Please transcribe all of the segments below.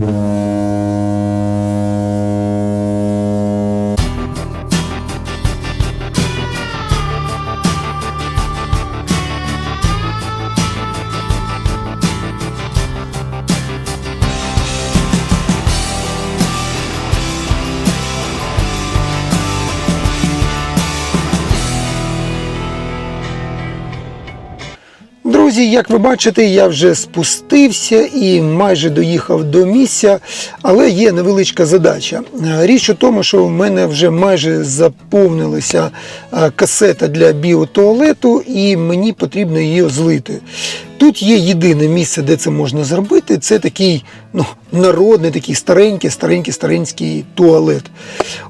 Música Друзі, як ви бачите, я вже спустився і майже доїхав до місця, але є невеличка задача. Е, Річ у тому, що в мене вже майже заповнилася е, касета для біотуалету, і мені потрібно її злити. Тут є єдине місце, де це можна зробити. Це такий ну, народний, такий старенький, старенький, старенький туалет.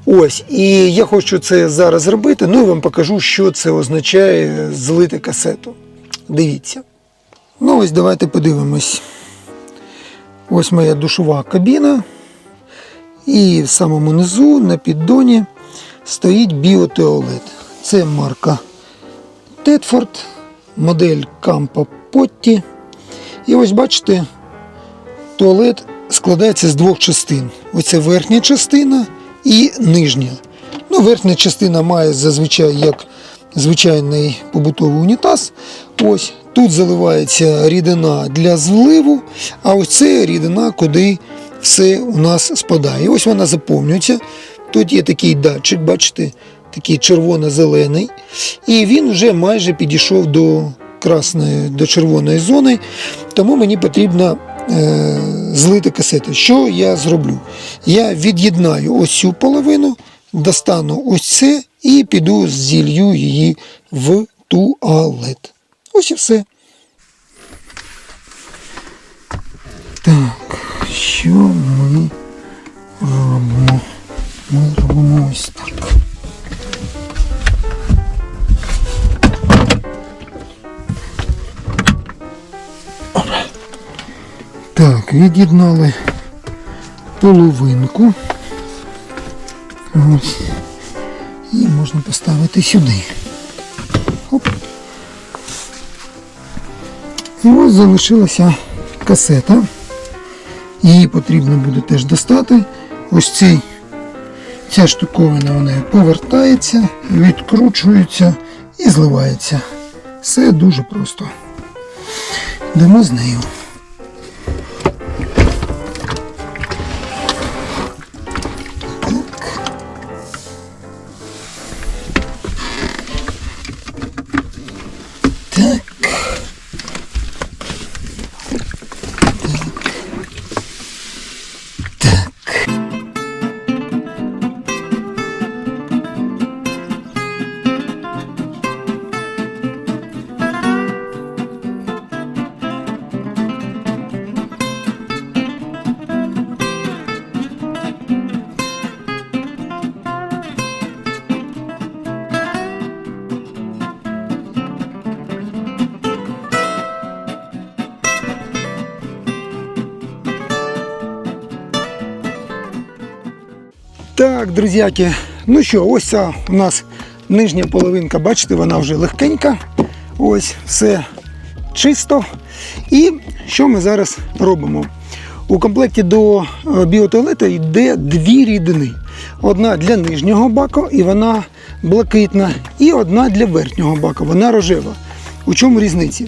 Ось, і я хочу це зараз зробити. Ну і вам покажу, що це означає злити касету. Дивіться. Ну, ось давайте подивимось. Ось моя душова кабіна. І в самому низу на піддоні стоїть біотуалет. Це марка Тетфорд, модель Кампа Потті. І ось бачите, туалет складається з двох частин. Оце верхня частина і нижня. Ну, верхня частина має зазвичай як звичайний побутовий унітаз. Ось тут заливається рідина для зливу, а ось це рідина, куди все у нас спадає. Ось вона заповнюється. Тут є такий датчик, бачите, такий червоно-зелений. І він вже майже підійшов до красної, до червоної зони, тому мені потрібно е, злити касети. Що я зроблю? Я від'єднаю ось цю половину, достану ось це і піду зілью її в туалет. Ось і все. Так, що ми робимо? Ми робимо ось так. Так, від'єднали половинку. Ось. І можна поставити сюди. Оп. І ось залишилася касета. Її потрібно буде теж достати. Ось цей, ця штуковина вона повертається, відкручується і зливається. Все дуже просто. Йдемо з нею. Так, друзяки, ну що, ось ця у нас нижня половинка, бачите, вона вже легкенька. Ось все чисто. І що ми зараз робимо? У комплекті до е, біотуалета йде дві рідини. Одна для нижнього баку, і вона блакитна, і одна для верхнього баку, вона рожева. У чому різниці?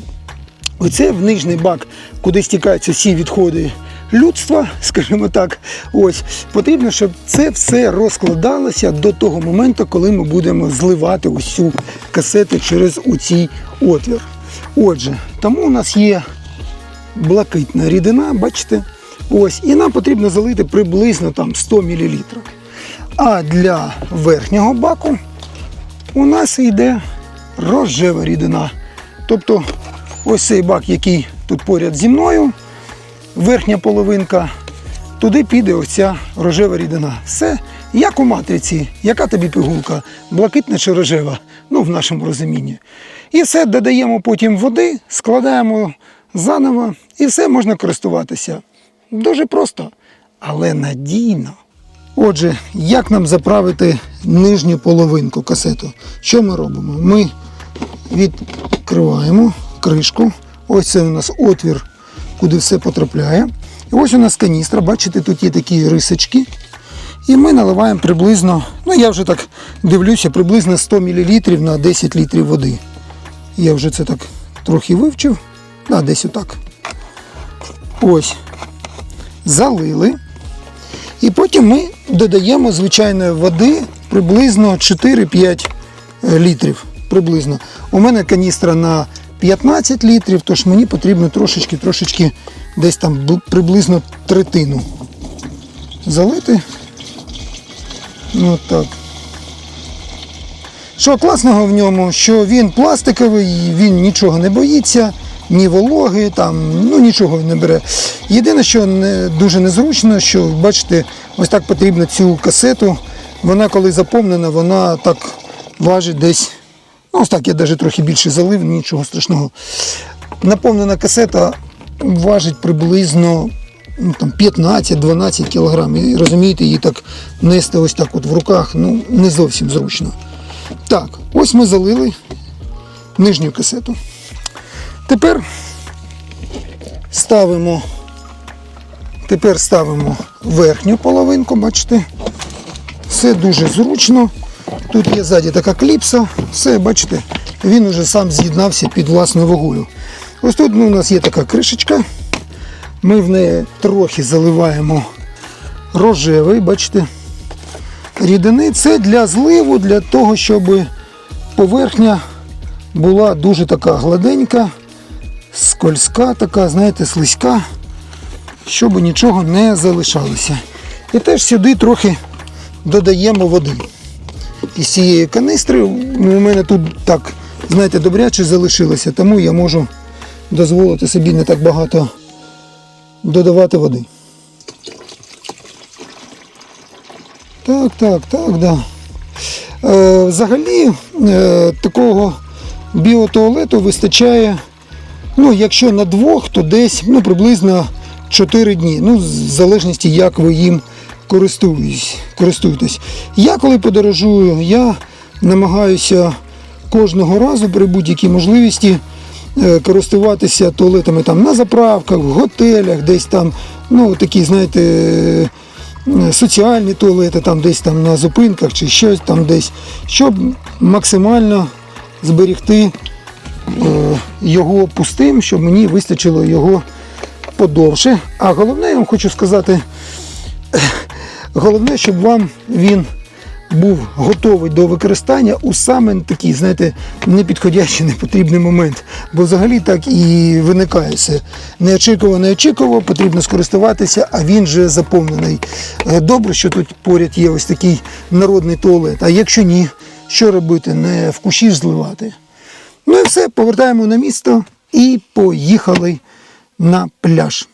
Оце в нижній бак, куди стікаються всі відходи людства, скажімо так. Ось потрібно, щоб це все розкладалося до того моменту, коли ми будемо зливати цю касету через оцій отвір. Отже, тому у нас є блакитна рідина, бачите? Ось, і нам потрібно залити приблизно там 100 мл. А для верхнього баку у нас йде рожева рідина. Тобто ось цей бак, який тут поряд зі мною, верхня половинка, туди піде оця рожева рідина. Все як у матриці, яка тобі пігулка, блакитна чи рожева, ну в нашому розумінні. І все додаємо потім води, складаємо заново і все можна користуватися. Дуже просто, але надійно. Отже, як нам заправити нижню половинку касету? Що ми робимо? Ми відкриваємо кришку. Ось це у нас отвір, куди все потрапляє. І ось у нас каністра, бачите, тут є такі рисочки. І ми наливаємо приблизно, ну я вже так дивлюся, приблизно 100 мл на 10 літрів води. Я вже це так трохи вивчив. Да, десь отак. Ось. Залили. І потім ми додаємо звичайної води приблизно 4-5 літрів. Приблизно. У мене каністра на 15 літрів, тож мені потрібно трошечки, трошечки десь там приблизно третину залити. Ну так. Що класного в ньому, що він пластиковий, він нічого не боїться, ні вологи, там, ну нічого не бере. Єдине, що не, дуже незручно, що бачите, ось так потрібно цю касету. Вона коли заповнена, вона так важить десь. Ну, ось так я навіть трохи більше залив, нічого страшного. Наповнена касета важить приблизно ну, там, 15-12 кг. І розумієте, її так нести ось так от в руках ну, не зовсім зручно. Так, ось ми залили нижню касету. Тепер ставимо, тепер ставимо верхню половинку, бачите. Все дуже зручно. Тут є ззаді така кліпса, все, бачите, він уже сам з'єднався під власною вагою. Ось тут ну, у нас є така кришечка. Ми в неї трохи заливаємо рожевий, бачите, рідини. Це для зливу, для того, щоб поверхня була дуже така гладенька, скользка, така, знаєте, слизька, щоб нічого не залишалося. І теж сюди трохи додаємо води. Із цієї канистри ну, у мене тут так, знаєте, добряче залишилося, тому я можу дозволити собі не так багато додавати води. Так, так, так, да. Е, взагалі е, такого біотуалету вистачає, ну, якщо на двох, то десь ну, приблизно 4 дні. Ну, в залежності, як ви їм користуєтесь. користуєтесь. Я коли подорожую, я намагаюся кожного разу при будь-якій можливості е, користуватися туалетами там на заправках, в готелях, десь там, ну такі, знаєте, е, соціальні туалети, там десь там на зупинках чи щось там десь, щоб максимально зберегти е, його пустим, щоб мені вистачило його подовше. А головне, я вам хочу сказати, головне, щоб вам він був готовий до використання у саме такий, знаєте, непідходящий, непотрібний момент. Бо взагалі так і виникає все. Неочікувано, неочікувано, потрібно скористуватися, а він вже заповнений. Е, Добре, що тут поряд є ось такий народний туалет. А якщо ні, що робити? Не в кущі зливати. Ну і все, повертаємо на місто і поїхали на пляж.